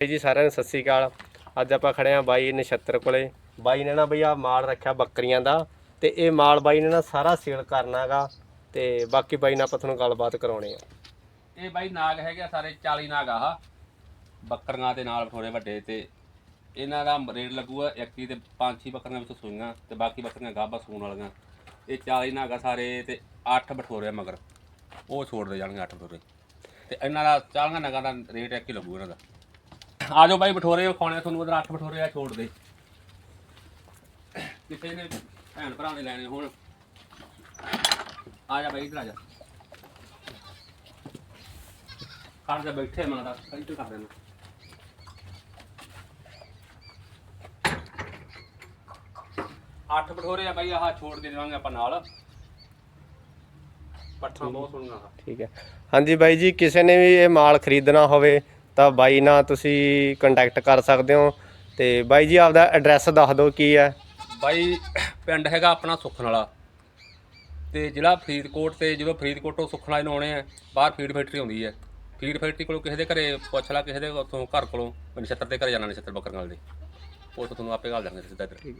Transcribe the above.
ਜੀ ਸਾਰਿਆਂ ਨੂੰ ਸਤਿ ਸ੍ਰੀ ਅਕਾਲ। ਅੱਜ ਆਪਾਂ ਖੜੇ ਆ ਬਾਈ ਨਛੱਤਰ ਕੋਲੇ। ਬਾਈ ਨੇ ਨਾ ਬਈ ਆ ਮਾਲ ਰੱਖਿਆ ਬੱਕਰੀਆਂ ਦਾ ਤੇ ਇਹ ਮਾਲ ਬਾਈ ਨੇ ਨਾ ਸਾਰਾ ਸੇਲ ਕਰਨਾਗਾ ਤੇ ਬਾਕੀ ਬਾਈ ਨਾਲ ਆਪਾਂ ਤੁਹਾਨੂੰ ਗੱਲਬਾਤ ਕਰਾਉਣੀ ਆ। ਇਹ ਬਾਈ ਨਾਗ ਹੈਗੇ ਆ ਸਾਰੇ 40 ਨਾਗ ਆਹ। ਬੱਕਰੀਆਂ ਦੇ ਨਾਲ ਥੋੜੇ ਵੱਡੇ ਤੇ ਇਹਨਾਂ ਦਾ ਰੇਟ ਲੱਗੂਗਾ 21 ਤੇ 5-6 ਬੱਕਰੀਆਂ ਵਿੱਚ ਸੂਈਆਂ ਤੇ ਬਾਕੀ ਬੱਕਰੀਆਂ ਗਾਭਾ ਸੂਣ ਵਾਲੀਆਂ। ਇਹ 40 ਨਾਗ ਆ ਸਾਰੇ ਤੇ 8 ਬਠੋਰੇ ਮਗਰ। ਉਹ ਛੋੜ ਦੇ ਜਾਣਗੇ 8 ਬਠੋਰੇ। ਤੇ ਇਹਨਾਂ ਦਾ 40 ਨਾਗਾਂ ਦਾ ਰੇਟ ਇੱਕ ਹੀ ਲੱਗੂ ਇਹਨਾਂ ਦਾ। ਆ ਜਾਓ ਬਾਈ ਬਠੋਰੇ ਖਾਣੇ ਤੁਹਾਨੂੰ, ਉਧਰ 8 ਬਠੋਰੇ ਆ ਛੋੜ ਦੇ। ਕਿਸੇ ਨੇ ਭੈਣ ਭਰਾ ਨੇ ਲੈਣੇ ਹੁਣ। ਆ ਜਾ ਬਾਈ, ਇੱਧਰ ਆ ਜਾ। ਖੜ ਜਾ ਬੈਠੇ ਮੈਂ ਦਾ ਕੰਟੂ ਕਰ ਦੇਣਾ ਅੱਠ ਬਠੋਰੇ ਆ ਬਾਈ, ਆਹ ਛੋੜ ਦੇ ਦੇਵਾਂਗੇ ਆਪਾਂ ਨਾਲ। ਪੱਠਾ ਬਹੁਤ ਸੁਣਨਾ ਠੀਕ ਹੈ। ਹਾਂਜੀ ਬਾਈ ਜੀ, ਕਿਸੇ ਨੇ ਵੀ ਇਹ ਮਾਲ ਖਰੀਦਣਾ ਹੋਵੇ ਤਾਂ ਬਾਈ ਨਾਲ ਤੁਸੀਂ ਕੰਟੈਕਟ ਕਰ ਸਕਦੇ ਹੋ ਤੇ ਬਾਈ ਜੀ ਆਪਦਾ ਐਡਰੈਸ ਦੱਸ ਦਿਓ ਕੀ ਹੈ। ਬਾਈ, ਪਿੰਡ ਹੈਗਾ ਆਪਣਾ ਸੁਖਨ ਵਾਲਾ ਤੇ ਜ਼ਿਲ੍ਹਾ ਫਰੀਦਕੋਟ ਤੇ ਜਦੋਂ ਫਰੀਦਕੋਟ ਤੋਂ ਸੁਖਨ ਵਾਲੇ ਨੂੰ ਆਉਣੇ ਆ, ਬਾਹਰ ਫੀਡ ਫੈਕਟਰੀ ਆਉਂਦੀ ਹੈ। ਫੀਡ ਫੈਕਟਰੀ ਕੋਲੋਂ ਕਿਸੇ ਦੇ ਘਰੇ ਪੁੱਛ ਲੈ, ਕਿਸੇ ਦੇ ਉੱਥੋਂ ਘਰ ਕੋਲੋਂ ਨਛੱਤਰ ਦੇ ਘਰੇ ਜਾਣਾ, ਨਛੱਤਰ ਬੱਕਰੀਆਂ ਵਾਲੇ ਦੇ। ਉਹ ਤੋਂ ਤੁਹਾਨੂੰ ਆਪੇ ਗੱਲ ਦਾਂਗੇ ਸਿੱਧਾ ਇੱਧਰ।